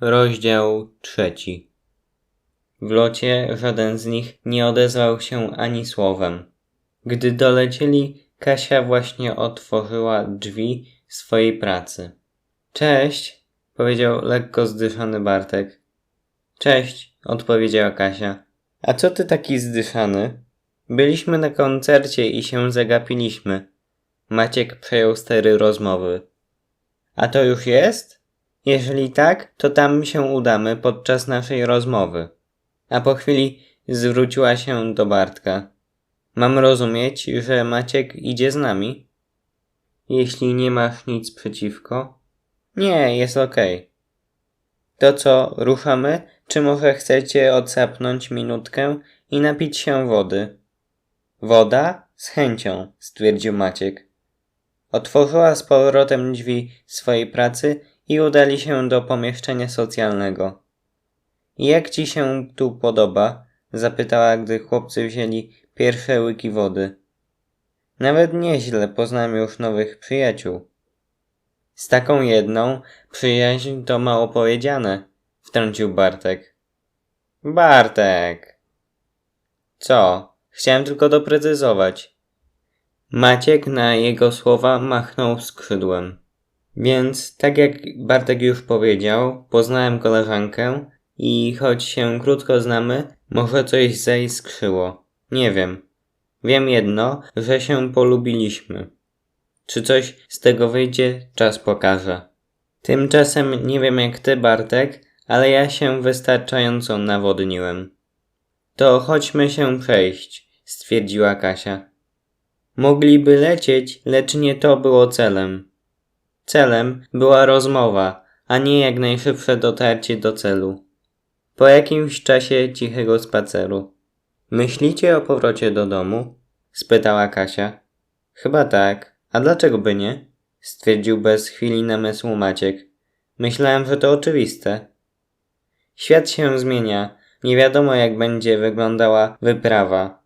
Rozdział trzeci. W locie żaden z nich nie odezwał się ani słowem. Gdy dolecieli, Kasia właśnie otworzyła drzwi swojej pracy. Cześć, powiedział lekko zdyszany Bartek. Cześć, odpowiedziała Kasia. A co ty taki zdyszany? Byliśmy na koncercie i się zagapiliśmy. Maciek przejął stery rozmowy. A to już jest? Jeżeli tak, to tam się udamy podczas naszej rozmowy. A po chwili zwróciła się do Bartka. Mam rozumieć, że Maciek idzie z nami? Jeśli nie masz nic przeciwko? Nie, jest okej. To co, ruszamy? Czy może chcecie odsapnąć minutkę i napić się wody? Woda? Z chęcią, stwierdził Maciek. Otworzyła z powrotem drzwi swojej pracy i udali się do pomieszczenia socjalnego. Jak ci się tu podoba? zapytała, gdy chłopcy wzięli pierwsze łyki wody. Nawet nieźle, poznałem już nowych przyjaciół. Z taką jedną przyjaźń to mało powiedziane, wtrącił Bartek. Bartek! Co? Chciałem tylko doprecyzować. Maciek na jego słowa machnął skrzydłem. Więc, tak jak Bartek już powiedział, poznałem koleżankę i choć się krótko znamy, może coś zaiskrzyło. Nie wiem. Wiem jedno, że się polubiliśmy. Czy coś z tego wyjdzie, czas pokaże. Tymczasem nie wiem jak ty, Bartek, ale ja się wystarczająco nawodniłem. To chodźmy się przejść, stwierdziła Kasia. Mogliby lecieć, lecz nie to było celem. Celem była rozmowa, a nie jak najszybsze dotarcie do celu. Po jakimś czasie cichego spaceru. Myślicie o powrocie do domu? spytała Kasia. Chyba tak. A dlaczego by nie? stwierdził bez chwili namysłu Maciek. Myślałem, że to oczywiste. Świat się zmienia. Nie wiadomo, jak będzie wyglądała wyprawa.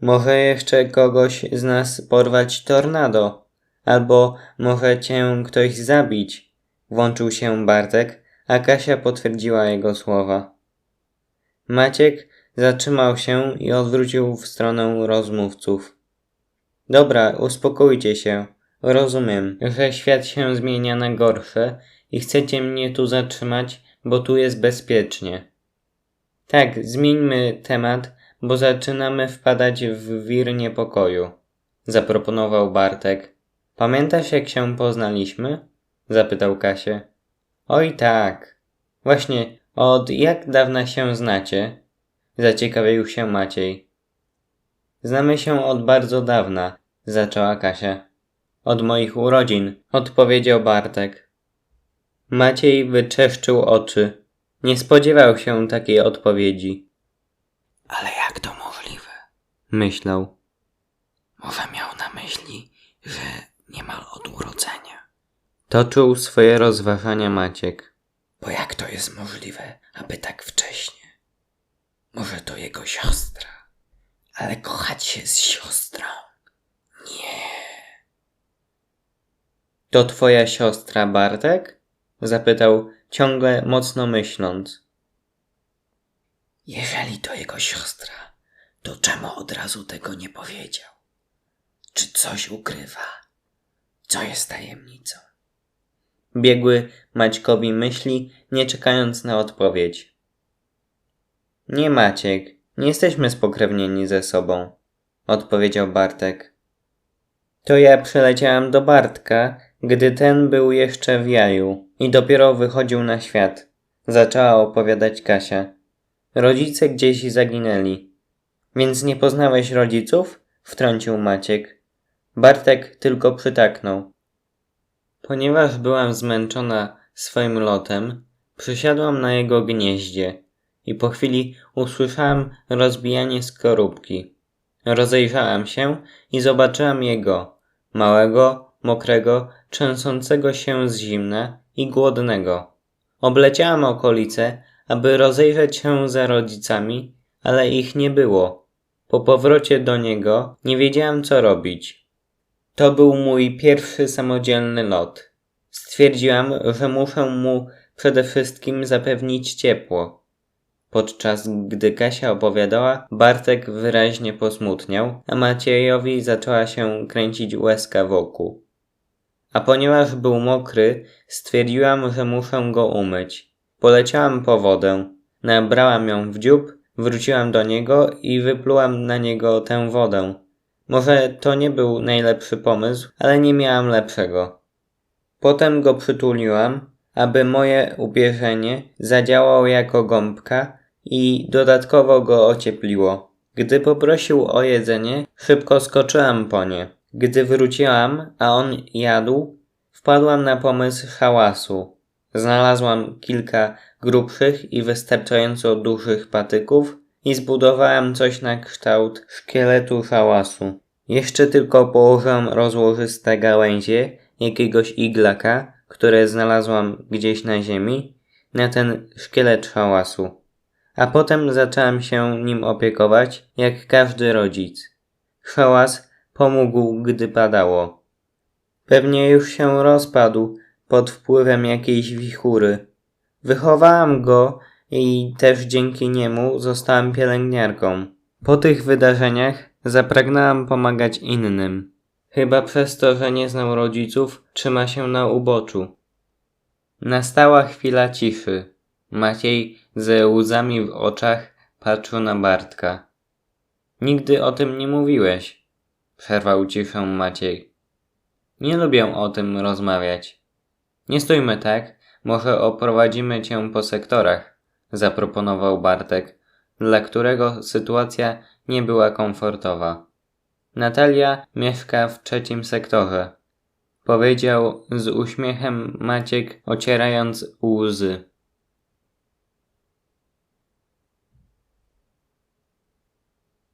Może jeszcze kogoś z nas porwać tornado, albo może cię ktoś zabić. Włączył się Bartek, a Kasia potwierdziła jego słowa. Maciek zatrzymał się i odwrócił w stronę rozmówców. Dobra, uspokójcie się. Rozumiem, że świat się zmienia na gorsze i chcecie mnie tu zatrzymać, bo tu jest bezpiecznie. Tak, zmieńmy temat, bo zaczynamy wpadać w wir niepokoju, zaproponował Bartek. Pamiętasz, jak się poznaliśmy? zapytał Kasię. Oj tak. Właśnie, od jak dawna się znacie? Zaciekawił się Maciej. Znamy się od bardzo dawna, zaczęła Kasia. Od moich urodzin, odpowiedział Bartek. Maciej wyczeszczył oczy. Nie spodziewał się takiej odpowiedzi. Ale jak to możliwe? Myślał. Może miał na myśli, że niemal od urodzenia. Toczył swoje rozważania Maciek. Bo jak to jest możliwe, aby tak wcześnie? Może to jego siostra? Ale kochać się z siostrą? Nie. To twoja siostra, Bartek? Zapytał, ciągle mocno myśląc. Jeżeli to jego siostra, to czemu od razu tego nie powiedział? Czy coś ukrywa? Co jest tajemnicą? Biegły Maćkowi myśli, nie czekając na odpowiedź. Nie Maciek, nie jesteśmy spokrewnieni ze sobą, odpowiedział Bartek. To ja przyleciałem do Bartka, gdy ten był jeszcze w jaju i dopiero wychodził na świat. Zaczęła opowiadać Kasia. Rodzice gdzieś zaginęli. Więc nie poznałeś rodziców? Wtrącił Maciek. Bartek tylko przytaknął. Ponieważ byłam zmęczona swoim lotem, przysiadłam na jego gnieździe i po chwili usłyszałam rozbijanie skorupki. Rozejrzałam się i zobaczyłam jego, małego, mokrego, trzęsącego się z zimna i głodnego. Obleciałam okolice, aby rozejrzeć się za rodzicami, ale ich nie było. Po powrocie do niego nie wiedziałam co robić. To był mój pierwszy samodzielny lot. Stwierdziłam, że muszę mu przede wszystkim zapewnić ciepło. Podczas gdy Kasia opowiadała, Bartek wyraźnie posmutniał, a Maciejowi zaczęła się kręcić łezka wokół. A ponieważ był mokry, stwierdziłam, że muszę go umyć. Poleciałam po wodę, nabrałam ją w dziób, wróciłam do niego i wyplułam na niego tę wodę. Może to nie był najlepszy pomysł, ale nie miałam lepszego. Potem go przytuliłam, aby moje ubierzenie zadziałało jako gąbka i dodatkowo go ociepliło. Gdy poprosił o jedzenie, szybko skoczyłam po nie. Gdy wróciłam, a on jadł, wpadłam na pomysł hałasu. Znalazłam kilka grubszych i wystarczająco dużych patyków i zbudowałam coś na kształt szkieletu hałasu. Jeszcze tylko położyłam rozłożyste gałęzie jakiegoś iglaka, które znalazłam gdzieś na ziemi, na ten szkielet hałasu. A potem zaczęłam się nim opiekować, jak każdy rodzic. Hałas pomógł, gdy padało. Pewnie już się rozpadł pod wpływem jakiejś wichury. Wychowałam go i też dzięki niemu zostałam pielęgniarką. Po tych wydarzeniach zapragnęłam pomagać innym. Chyba przez to, że nie znam rodziców, trzyma się na uboczu. Nastała chwila ciszy. Maciej ze łzami w oczach patrzył na Bartka. Nigdy o tym nie mówiłeś, przerwał ciszę Maciej. Nie lubię o tym rozmawiać. Nie stójmy tak, może oprowadzimy cię po sektorach, zaproponował Bartek, dla którego sytuacja nie była komfortowa. Natalia mieszka w trzecim sektorze, powiedział z uśmiechem Maciek, ocierając łzy.